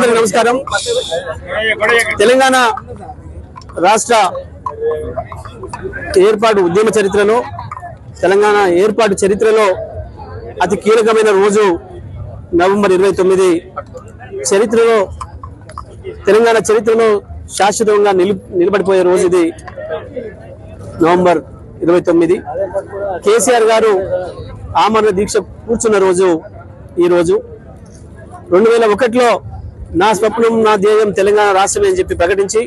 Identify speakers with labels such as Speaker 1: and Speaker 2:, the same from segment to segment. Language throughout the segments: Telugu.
Speaker 1: మిత్రులందరికీ నమస్కారం. తెలంగాణ రాష్ట్ర ఏర్పాటు ఉద్యమ చరిత్రలో తెలంగాణ ఏర్పాటు చరిత్రలో అతి కీలకమైన రోజు నవంబర్ ఇరవై తొమ్మిది. చరిత్రలో తెలంగాణ చరిత్రలో శాశ్వతంగా నిలు నిలబడిపోయే రోజు ఇది నవంబర్ ఇరవై తొమ్మిది. కేసీఆర్ గారు ఆమరణ దీక్ష కూర్చున్న రోజు ఈ రోజు. రెండు వేల ఒకటిలో నా స్వప్నం నా ధ్యేయం తెలంగాణ రాష్ట్రమే అని చెప్పి ప్రకటించి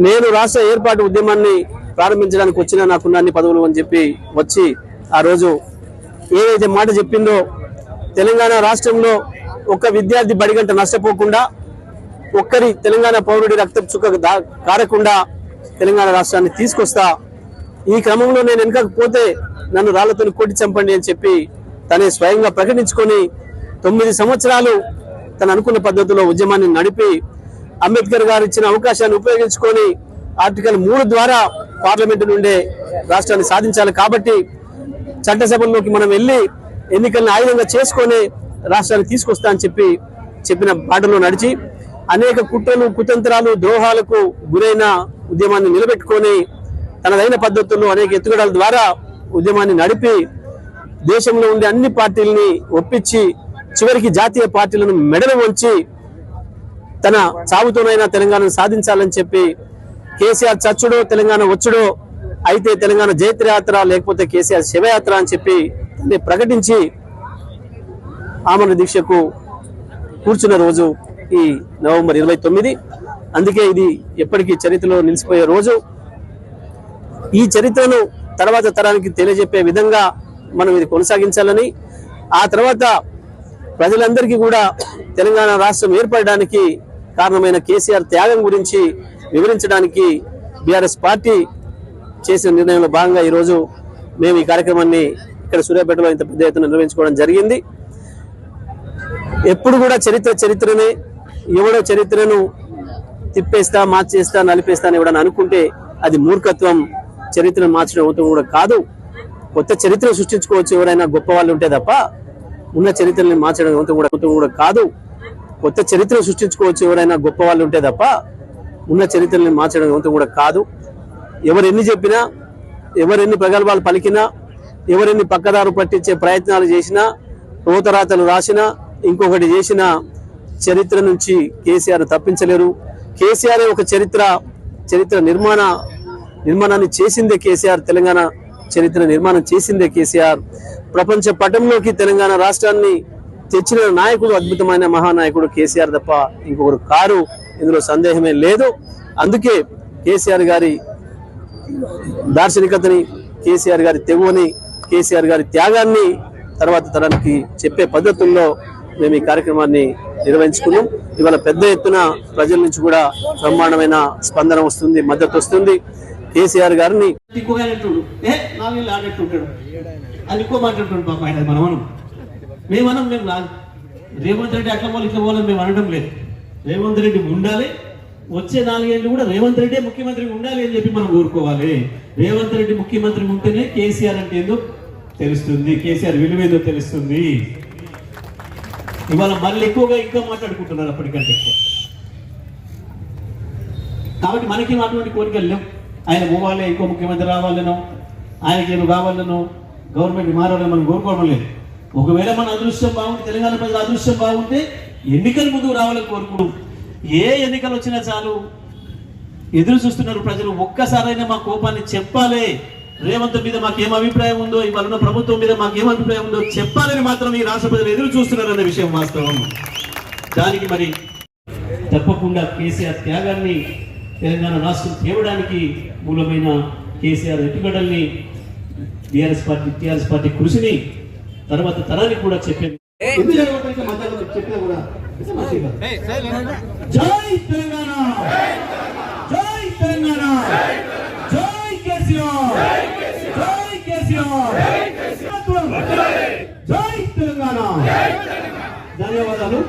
Speaker 1: నేను రాష్ట్ర ఏర్పాటు ఉద్యమాన్ని ప్రారంభించడానికి వచ్చిన నాకున్న అన్ని పదవులు అని చెప్పి వచ్చి ఆ రోజు ఏదైతే మాట చెప్పిందో తెలంగాణ రాష్ట్రంలో ఒక్క విద్యార్థి బడిగంట నష్టపోకుండా ఒక్కరి తెలంగాణ పౌరుడి రక్తం చుక్క కారకుండా తెలంగాణ రాష్ట్రాన్ని తీసుకొస్తా ఈ క్రమంలో నేను వెనకకు పోతే నన్ను రాళ్ళతో కొట్టి చంపండి అని చెప్పి తనే స్వయంగా ప్రకటించుకొని తొమ్మిది సంవత్సరాలు తను అనుకున్న పద్ధతిలో ఉద్యమాన్ని నడిపి అంబేద్కర్ గారు ఇచ్చిన అవకాశాన్ని ఉపయోగించుకొని ఆర్టికల్ మూడు ద్వారా పార్లమెంటు నుండే రాష్ట్రాన్ని సాధించాలి. కాబట్టి చట్టసభల్లోకి మనం వెళ్ళి ఎన్నికలను ఆయుధంగా చేసుకొని రాష్ట్రాన్ని తీసుకొస్తా అని చెప్పి చెప్పిన బాటలో నడిచి అనేక కుట్రలు కుతంత్రాలు ద్రోహాలకు గురైన ఉద్యమాన్ని నిలబెట్టుకొని తనదైన పద్ధతుల్లో అనేక ఎత్తుగడల ద్వారా ఉద్యమాన్ని నడిపి దేశంలో ఉండే అన్ని పార్టీలని ఒప్పించి చివరికి జాతీయ పార్టీలను మెడలు వంచి తన చావుతోనైనా తెలంగాణను సాధించాలని చెప్పి కేసీఆర్ చచ్చుడో తెలంగాణ వచ్చుడో అయితే తెలంగాణ జైత్రయాత్ర లేకపోతే కేసీఆర్ శివయాత్ర అని చెప్పి దాన్ని ప్రకటించి ఆమరణ దీక్షకు కూర్చున్న రోజు ఈ నవంబర్ ఇరవై తొమ్మిది. అందుకే ఇది ఎప్పటికీ చరిత్రలో నిలిచిపోయే రోజు. ఈ చరిత్రను తర్వాత తరానికి తెలియజెప్పే విధంగా మనం ఇది కొనసాగించాలని ఆ తర్వాత ప్రజలందరికీ కూడా తెలంగాణ రాష్ట్రం ఏర్పడడానికి కారణమైన కేసీఆర్ త్యాగం గురించి వివరించడానికి బీఆర్ఎస్ పార్టీ చేసిన నిర్ణయంలో భాగంగా ఈరోజు మేము ఈ కార్యక్రమాన్ని ఇక్కడ సూర్యాపేటలో ఇంత పెద్ద ఎత్తున నిర్వహించుకోవడం జరిగింది. ఎప్పుడు కూడా చరిత్ర చరిత్రనే ఎవడో చరిత్రను తిప్పేస్తా మార్చేస్తా నలిపేస్తా అని ఎవడని అనుకుంటే అది మూర్ఖత్వం చరిత్రను మార్చడం కూడా కాదు. కొత్త చరిత్ర సృష్టించుకోవచ్చు ఎవరైనా గొప్ప వాళ్ళు ఉంటే తప్ప ఉన్న చరిత్రని మార్చడం కూడా అవుతాం కూడా కాదు. కొత్త చరిత్ర సృష్టించుకోవచ్చు ఎవరైనా గొప్ప వాళ్ళు ఉంటే తప్ప ఉన్న చరిత్రని మార్చడం కూడా కాదు. ఎవరెన్ని చెప్పినా ఎవరెన్ని ప్రగల్భాలు పలికినా ఎవరెన్ని పక్కదారు పట్టించే ప్రయత్నాలు చేసినా రోతరాతలు రాసినా ఇంకొకటి చేసిన చరిత్ర నుంచి కేసీఆర్ తప్పించలేరు. కేసీఆర్ ఒక చరిత్ర చరిత్ర నిర్మాణ నిర్మాణాన్ని చేసిందే కేసీఆర్ తెలంగాణ చరిత్ర నిర్మాణం చేసిందే కేసీఆర్. ప్రపంచ పటంలోకి తెలంగాణ రాష్ట్రాన్ని తెచ్చిన నాయకుడు అద్భుతమైన మహానాయకుడు కేసీఆర్ తప్ప ఇంకొకరు కారు. ఇందులో సందేహమే లేదు. అందుకే కేసీఆర్ గారి దార్శనికతని కేసీఆర్ గారి తెగువని కేసీఆర్ గారి త్యాగాన్ని తర్వాత తరానికి చెప్పే పద్ధతుల్లో మేము ఈ కార్యక్రమాన్ని నిర్వహించుకున్నాం. ఇవాళ పెద్ద ఎత్తున ప్రజల నుంచి కూడా బ్రహ్మాండమైన స్పందన వస్తుంది మద్దతు వస్తుంది. కేసీఆర్ గారిని
Speaker 2: ఎక్కువగా అని ఎక్కువ మాట్లాడుతుండు పాప ఆయన మనం మనం మేమనం మేము రా రేవంత్ రెడ్డి అట్లా పోవాలి ఇట్లా పోవాలని మేము అనడం లేదు. రేవంత్ రెడ్డి ఉండాలి. వచ్చే నాలుగేళ్ళు కూడా రేవంత్ రెడ్డి ముఖ్యమంత్రి ఉండాలి అని చెప్పి మనం కోరుకోవాలి రేవంత్ రెడ్డి ముఖ్యమంత్రి ఉంటేనే కేసీఆర్ అంటే ఏందో తెలుస్తుంది. కేసీఆర్ ఏదో తెలుస్తుంది. ఇవాళ మళ్ళీ ఎక్కువగా ఇంకా మాట్లాడుకుంటున్నారు అప్పటికంటే ఎక్కువ. కాబట్టి మనకి అటువంటి కోరికలు లేవు. ఆయన పోవాలి ఇంకో ముఖ్యమంత్రి రావాలనో ఆయనకి ఏమి కావాలనో గవర్నమెంట్ మారాలని మనం కోరుకోవడం లేదు. ఒకవేళ మన అదృష్టం బాగుంటే తెలంగాణ ప్రజల అదృష్టం బాగుంటే ఎన్నికల ముందుకు రావాలని కోరుకున్నాం ఏ ఎన్నికలు వచ్చినా చాలు. ఎదురు చూస్తున్నారు ప్రజలు. ఒక్కసారైనా మా కోపాన్ని చెప్పాలి. రేవంత్ మీద మాకేం అభిప్రాయం ఉందో ఇవాళ ఉన్న ప్రభుత్వం మీద మాకేం అభిప్రాయం ఉందో చెప్పాలని మాత్రం ఈ రాష్ట్ర ప్రజలు ఎదురు చూస్తున్నారు అన్న విషయం వాస్తవం. దానికి మరి తప్పకుండా కేసీఆర్ త్యాగాన్ని తెలంగాణ రాష్ట్రం తేవడానికి మూలమైన కేసీఆర్ ఎత్తుగడల్ని బీఆర్ఎస్ పార్టీ టీఆర్ఎస్ పార్టీ కృషిని తర్వాత తరానికి కూడా కాదు. జై తెలంగాణ! జై తెలంగాణ! జై కేసీఆర్! జై కేసీఆర్! జై తెలంగాణ. ధన్యవాదాలు.